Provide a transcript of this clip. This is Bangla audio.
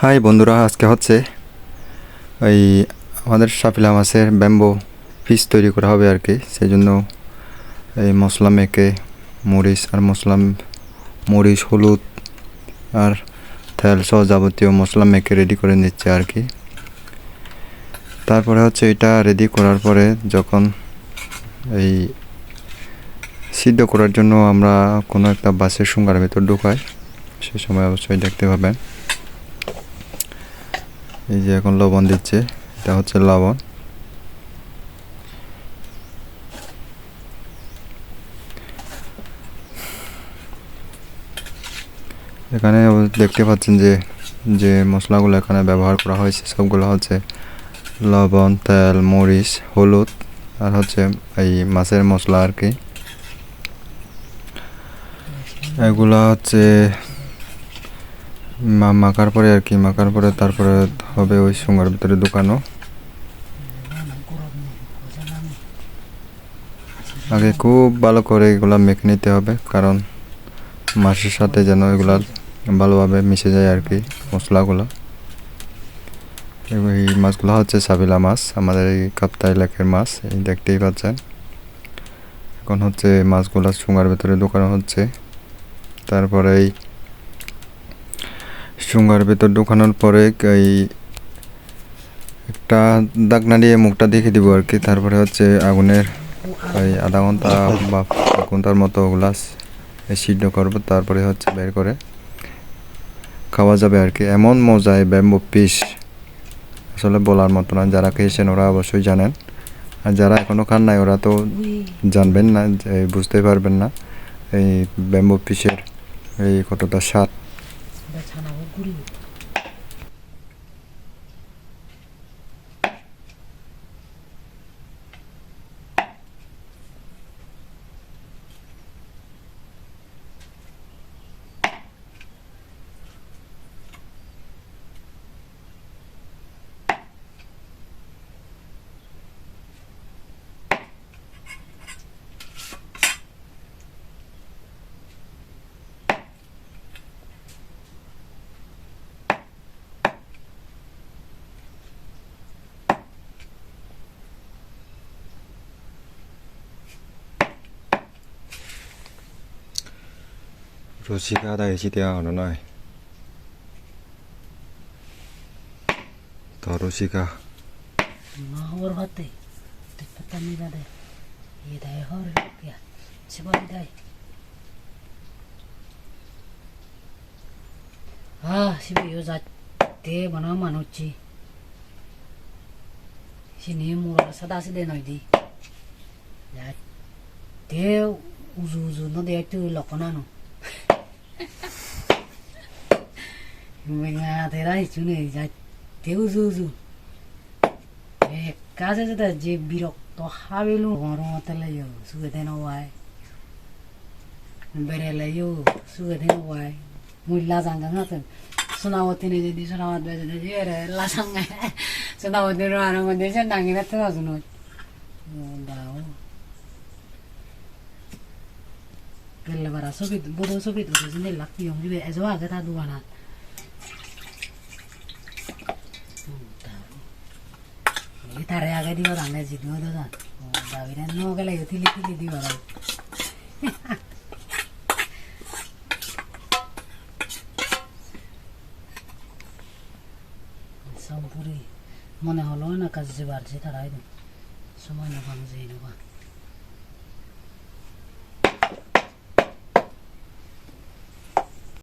হাই বন্ধুরা, আজকে হচ্ছে ওই আমাদের সাপিলা মাছের ব্যাম্বো পিস তৈরি করা হবে আর কি। সেই জন্য এই মশলা মেখে মরিচ আর মশলা মরিচ, হলুদ আর তেল সহ যাবতীয় মশলা মেখে রেডি করে নিচ্ছে আর কি। তারপরে হচ্ছে এটা রেডি করার পরে যখন এই সিদ্ধ করার জন্য আমরা কোনো একটা বাসের সুঙ্গার ভেতর ঢুকাই, সে সময় অবশ্যই দেখতে পাবেন। এই যে এখন লবণ দিচ্ছে, এটা হচ্ছে লবণ। এখানে দেখতে পাচ্ছেন যে যে মশলাগুলো এখানে ব্যবহার করা হয়েছে, সবগুলো হচ্ছে লবণ, তেল, মরিচ, হলুদ, আর হচ্ছে এই মাছের মশলা আর কি। এগুলা হচ্ছে মাখার পরে আর কি, মাখার পরে তারপরে হবে ওই সুঙ্গার ভিতরে দোকানও আগে খুব ভালো করে এগুলা মেখে নিতে হবে, কারণ মাছের সাথে যেন এগুলা ভালোভাবে মিশে যায় আর কি মশলাগুলো। এই মাছগুলো হচ্ছে সাবিলা মাছ, আমাদের এই কাপ্তা এলাকার মাছ, এই দেখতেই পাচ্ছেন। এখন হচ্ছে মাছগুলো সুঙ্গার ভেতরে দোকানো হচ্ছে। তারপরে এই সুঙ্গার ভেতর ঢোকানোর পরে এই একটা দাগনা দিয়ে মুখটা দেখে দিব আর কি। তারপরে হচ্ছে আগুনের ওই আধা ঘণ্টা বা ঘণ্টার মতো গ্লাস সিদ্ধ করব, তারপরে হচ্ছে বের করে খাওয়া যাবে আর কি। এমন মজায় ব্যাম্বো পিস আসলে বলার মতো না, যারা খেয়েছেন ওরা অবশ্যই জানেন। আর যারা এখনও খান নাই, ওরা তো জানবেন না বুঝতে পারবেন না এই ব্যাম্বো পিসের এই কতটা স্বাদ। 風呂が大事であるない。タロシが。mahor hati, di petani ada. Ia dah hor ya, sebab dah. Ah, si biu zat te mana manuci. Sini murah sada si denoi di. Ya, te uzu uzu no dia tu lakonan. Te rai chune ya te uzu uzu. এ কাজে যেটা যে বিরক্ত হাবিলু গরমতে লাইও সুগে দেন ওয়াই বেরে লাইও সুগে দেন ওয়াই মুই লাজাঙ্গা হাতেন সুনাওতি নে যদি সুনাওত বেজে দে যে রে লাজাঙ্গা সুনাওতি ro ano mo de sen dangi natte na sunod daw Gelle bara sobit bodo sobit bodo sini lakti yung jibe ezo aga diwa range jidu do san. Davire no gele yutili tili diwa rai. সম্পুরি মনে হলো না কাজ যে বাড়ছে তারাই সময় না ভালো যাই না